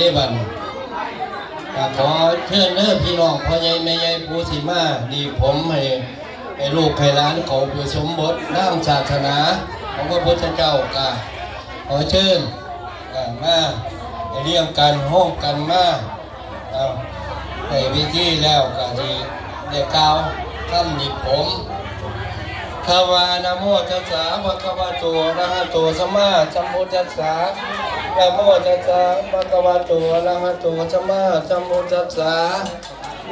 นี่บัดก็ขอเชิญเด้อพี่น้องพ่อใหญ่แม่ใหญ่ผู้สิมาดีผมให้ให้ลูกให้หลานเขาไปสมบทน้ำศาสนาของพระพุทธเจ้าก็ขอเชิญมาเรียงกันห้องกันมาในวิธีแล้วก็ดีได้กล่าวคำนิผม ขาวานโมตัสสะภะคะวะโตอะระหะโตสัมมาสัมพุทธัสสะนะโมตัสสะภะคะวะโตอะระหะโตสัมมาสัมพุทธัสสะ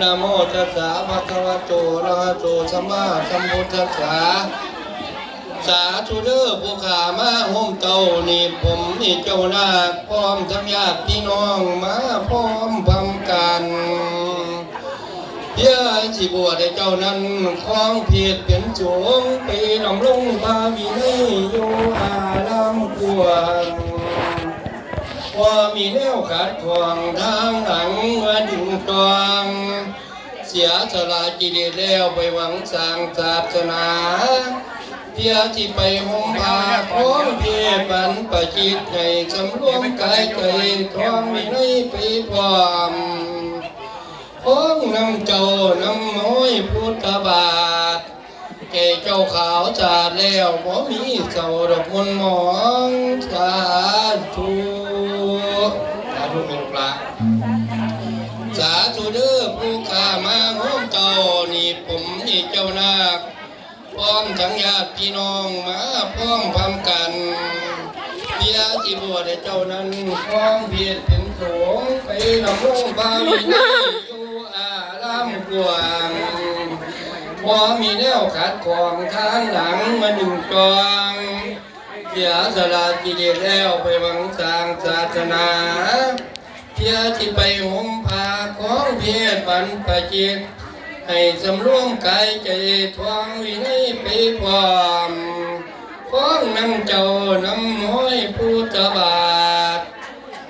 นะโมตัสสะภะคะวะโตอะระหะโตสัมมาสัมพุทธัสสะสาธุเด้อผู้ขามาห่มเต้านี่ผมนี่เจ้านาคพร้อมทั้งญาติพี่น้องมาพร้อมพร้อมกัน เพื่อสิบวชให้เจ้านั้นคล้องเพียรเป็นจงไปนำลงพาวินัยอยู่อารามกวางว่ามีแนวขัดขวางทางหลังมาดึงตวงเสียสละกิเลสแล้วไปหวังสร้างศาสนาเพื่อที่ไปห่มผ้าของเพียบันประจิตให้สำรวมกายใจท้องวินัยไปพร้อมของ น้ำเจ้าน้ำน้อยพุทธบาทแก่เจ้าขาวจาดแล้วบ่มีเจ้าดอกมนมองสาธุสาธุเป็นปลาสาธุเด้อผู้ข้ามาห้องเจ้านี่ผมนี่เจ้านาคพร้อมทั้งญาติพี่น้องมาพร้อมพร้อมกันเพียที่บวชเจ้านั้นพร้อมเพียรเป็นสงไปนำลงบาลีนา วางพอมีแนวขัดของทางหลังมาดึงจองเสียสละกิเลสแล้วไปหวังสร้างศาสนาเพียที่ไปห่มผ้าของเพียรปันปะจิตให้สำรวมกายใจทวงวินัยไปพร้อมฟ้องนำเจ้าน้ำห้อยพุทธบาท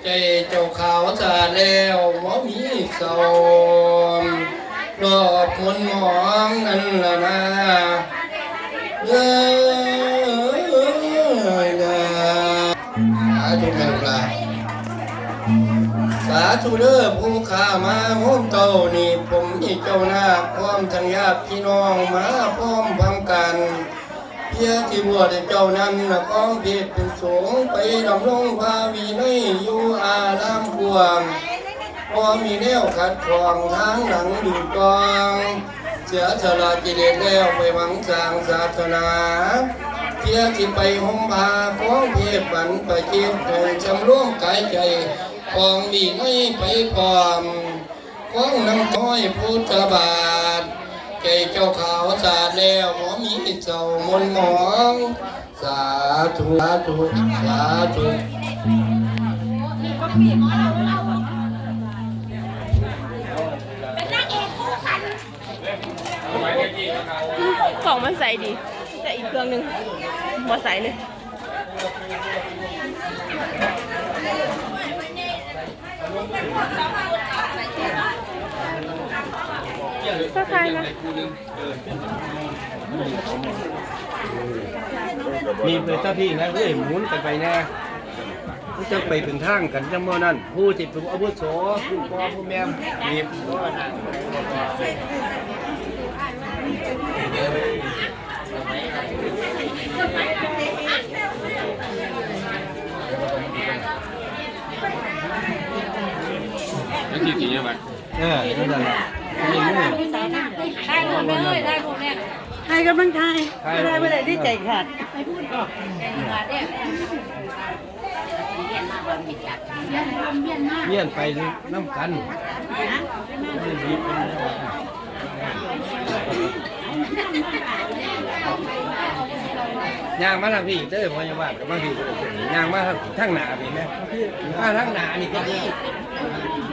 ใจเจ้าขาวสาแล้วหมอมีเศ รอบมนหมองนั่นละนะเอ้ยนะสาธุแม่ปลาสาธุเด้อผู้ข้ามาห้มเต้านี่ผมนี่เจ้าหน้าพร้อมทั้งญาติพี่น้องมาพร้อมพร้อมกันเพียที่บวชเจ้านั้นนะก้องเพศเป็นสงไปดำรงภาวีในอยู่อารามกวาง พอมีแนวขัดขวางทางหลังดูกอง เสียสละกิเลสแล้วไปหวังสร้างศาสนาเพียที่ไปห่มผ้าของเพศปันประจิตให้จำร่วมกายใจของดีไม่ไปพร้อมของน้ำต้อยพุทธบาทใจเจ้าขาวสาดแล้วหมอมีเจ้ามนหมอง สาธุสาธุสาธุ ของมันใส่ดี แต่อีกเครื่องหนึ่งบอใสเลยก็ทายนะมีเพื่อเจ้าที่นะเอ้ยหมุนกันไปแน่ผู้จะไปเป็นทางกันจังมื่อนั้นผู้จิตเป็นอาวุโสผู้พ่อผู้แม่มีผู้นะนั่ นสิกี่ยังไงเออนั่นแหละนี่นี่ ได้หมดเลยได้หมดเนี่ยให้กำลังใจไม่ได้ไม่ได้ที่ใจขาดเยี่ยนไปน้ำกัน ย่างมาทางพี่เด้อพอยาบาลกับมาพี่ย่างมาทางทางหนาพี่ไหมมาทางหนานี่ก็ดี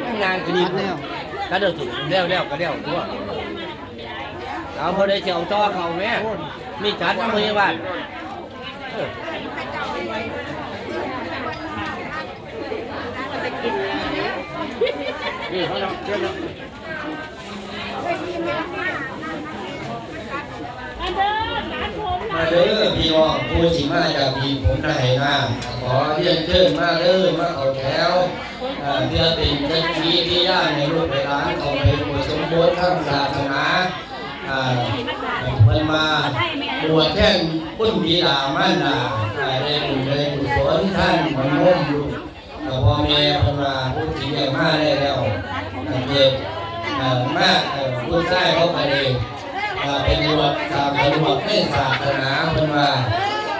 ทางงานก็ดีแล้วก็เดือดสุดเลี้วเลี้ยวก็เลี้ยวทั่วเอาพอได้เจียวต่อเขาแม่มีจัดน้ำพยาบาลเออนี่เขาจะเชื่อม มาเด้อพี่น้องผู้สิมาจากพี่ผมได้นะขอเรียนเชิญมาเด้อมาเอาแถวเพื่อเป็นเจ้าที่ที่ย่างในลูกในร้านของเป็นผู้สมบูรณ์ข้งศาสนาอ่าเพิ่นมาบวชแท่นพุ่นบิดามารดาได้บุญได้กุศลท่านมันมุ่มอยู่กับพ่อแม่เพิ่นมาพูดถึงได้มาได้แล้วอ่าเกิดเอ่อมาเอ่อผู้ชายเขาไปเอง อ่าเป็นบวชตาเป็นบวชในศาสนาเพิ่นมา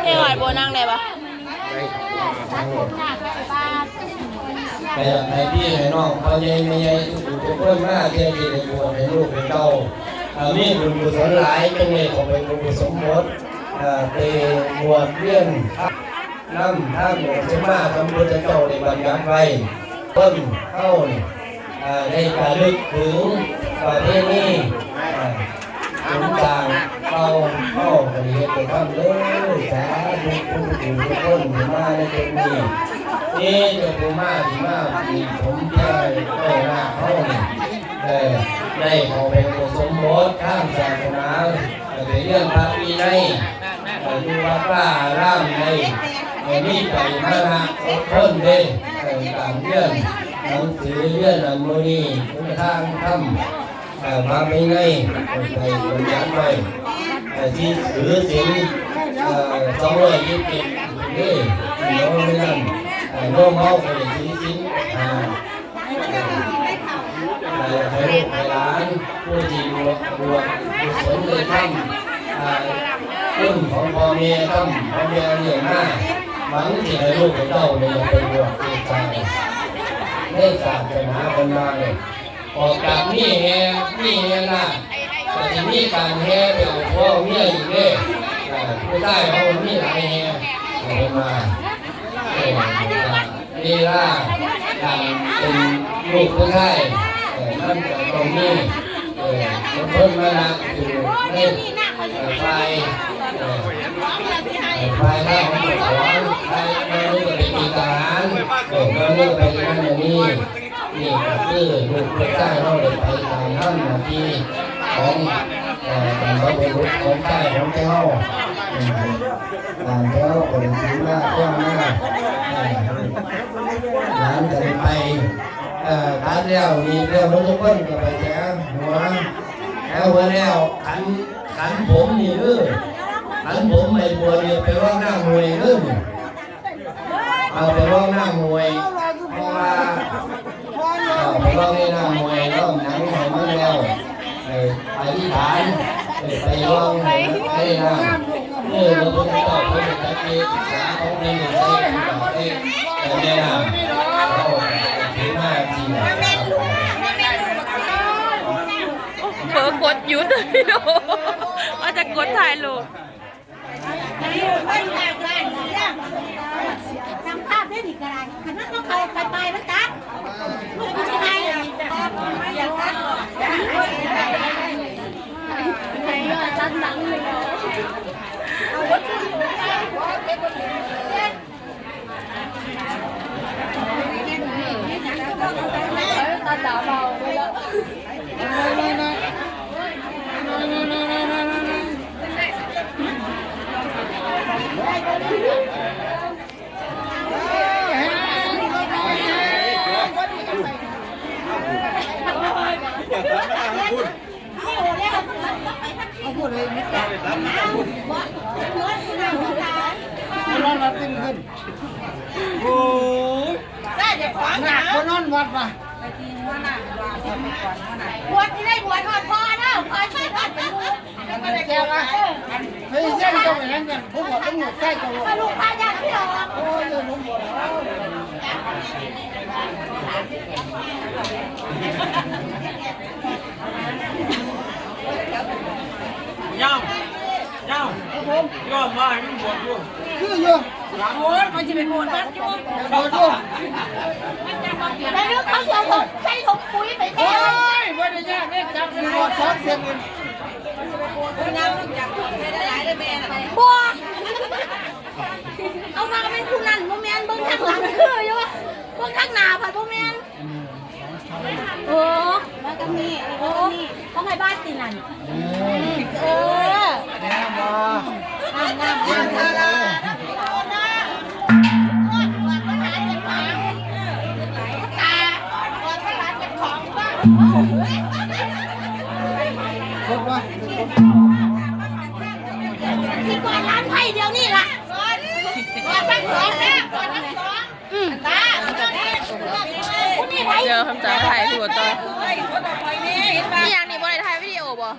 เทหอยโบนั่งได้ปะแต่ให้พี่ให้น้องพ่อใหญ่แม่ใหญ่ทุกผู้ทุกคนมาเที่ยวที่ได้บวชให้ลูกเป็นเต้าเอ่อมีบุญกุศลหลายจังเลยของเป็นบุญกุศลสมบทเอ่อไปบวชเรียนน้ำท่าหลวงสมมาสมพุทธเจ้าในบัญญัติไว้เพิ่มเข้าในการลึกถึงประเพณีเอ่อถึงต่างเข้าเข้ากันเฮ็ด ไปทำเลยสาธุทุกผู้คนที่มาในตรงนี้นี่เจ้าปูมาที่มาที่ผมได้ได้ลาเขาเนี่ยได้ได้เขาเป็นผู้สมบทข้ามศาสนาแต่เป็นเรื่องพระวินัยแต่ดูวัดว่าอารามในในนี้ไปมานะอดทนเด้แต่ตามเรื่องหนังสือเรื่องอันโมนีคุณทางทำแต่พระวินัยไปบรรยัติไแต่ที่ถือศีลสองร้อยยี่สิบเอ็ดนี่เดี๋ยวไม่นั่นร่วมเมาไปชิ้นชิ้นอ่าไปให้ลูกให้านผู้ที่บวชบวชบุศลเลยทำอ่ารุ่นของพ่อแม่ทำพ่อแม่เลี้ยงมาหวังที่ให้ลูกให้เต้าเนี่ยเป็นบวชเป็นชายได้ศาสนาคนมาเลยออกจากนี่แห่นี่แห่นะ แต่ที่นี่การแห่ไปเอาพ่อเมียอีกเนี่ยผู้ใต้เขามีหลายแห่เอามาเวลาการเป็นลูกผู้ชายเอ่อนั่นก็ตรงนี้เออเพิ่มมานะคือในเอ่อไฟเอ่อเอ่อไฟหน้าของสวไฟแม่ลูกเป็นอีทหารเอ่อแม่ลูกเป็นนั่นอย่างนี้นี่ก็คือลูกผู้ชายเราเลยไปตามท่านหน้าที่ ของเอ่อการเป็นลูกของชายของเจ้าอืมตามเจ้าเป็นที่มาเจ้ามาเอ่อหลานจะได้ไปเอ่อขันแล้วมีเรื่องมันทุกคนก็ไปแจ้งหัวแล้วหัวแล้วขันขันผมนี่เออขันผมไม่บัวเนี่ยไปร้องหน้ามวยเออเอาไปร้องหน้ามวยเพราะว่าเอาไปร้องหน้ามวยร้องหนังให้มันแล้ว เอ่อไปที่ฐานเอ่อไปร้องให้มันให้หน้าเออเราต้องไปต่อเพื่อจะไปศึกษาของในหนึ่งในในในในหน้าเผลอกดหยุดเลยพี่โดว่าจะกดถ่ายรูปท ก็ได้ดีกระไรขนาดต้องไปไปแล้วจ้ะไม่ใช่ไงอย่างนั้นจัดหนังเลยวัตถุดิบตาดาวเราไปแล้ว นอนรับเต็มขึ้นโอ้ยหนักคนนอนวัดว่ะ บวชที่ได้บวชทอดพ่อเนาะพ่อช่วยทอดเป็นลูก แก้วละเฮ้ย เส้นตรงนั้นกันผมบอกต้องหมดใกล้ตัวพ่อลูกพาญาติพี่น้องโอ้ยผมบอกแล้วย่างย่างย่อมมาให้มันบวชอยู่คืออยู่โอ้ยมันจะเป็นบวชวัดจุ๊บโดดอยู่แล้วนึกเขาเสียผมใส่ถุงปุ๋ยไปแค่โอ้ยไม่ได้ยากเนี่ยจับมีหมดสองเส้น เองบัวเอามาก็เป็นผู้นั่นโมเมนเบิ้งข้างหลังคืออยู่เบิ้งข้างหน้าผัดโมเมนโอ้มากันนี่โอ้ต้องให้บ้านตีนั่น เอ เจอคำจ๋าถ่ายถั่วต่อนี่ยังนี่บนไหถ่ายวิดีโอบ่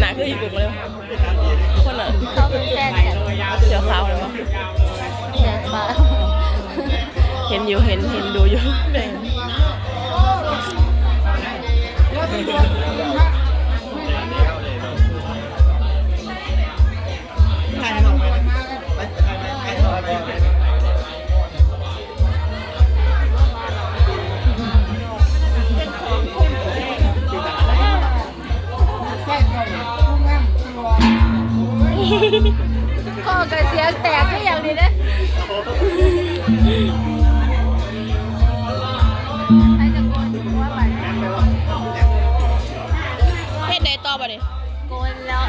หนาๆคืออีกกลุ่มเลยคนหนาเขาเป็นแฟนกันเดี๋ยวขาวเลยมั้งแฟนปะเห็นอยู่เห็นเห็นดูอยู่แบ่ง พ่อกับเสียงแตกก็อย่างนี้นะไอ้จะโกนหัวไปเฮ็ดได้ต่อบ่ดิโกนแล้ว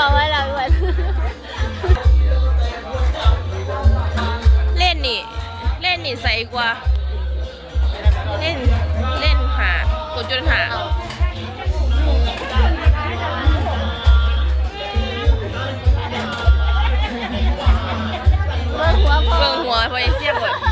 ชุดกีพอไว้แล้วด้วยเล่นนี่ เล่นนี่ใส่กว่า เล่น เล่นหาตัวจุดหาเบิ่งหัวพ่อเบิ่งหัวพอ